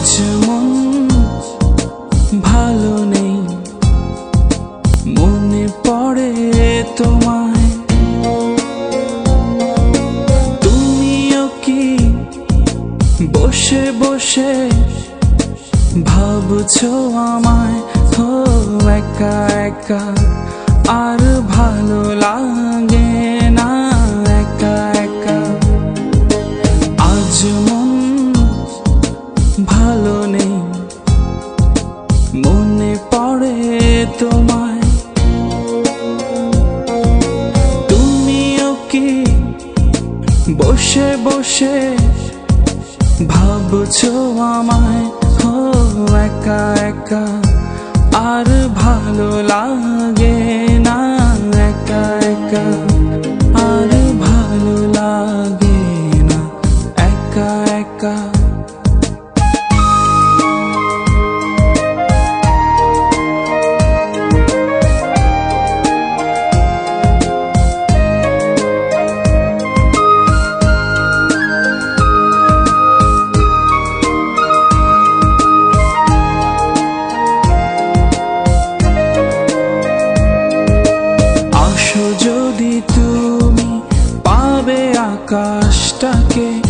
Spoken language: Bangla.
আজ মন ভালো নেই। মনে পড়ে তোমায়। তুমিও কি বসে বসে ভাবছ আমায়? হো একা একা আর ভালো লাগে না। একা একা আজ ভালো নেই। মনে পড়ে তোমায়। তুমিও কি বসে বসে ভাবছ আমায়? হো একা একা আর ভালো লাগে না। একা একা আর ভালো লাগে না। একা একা আকাশটাকে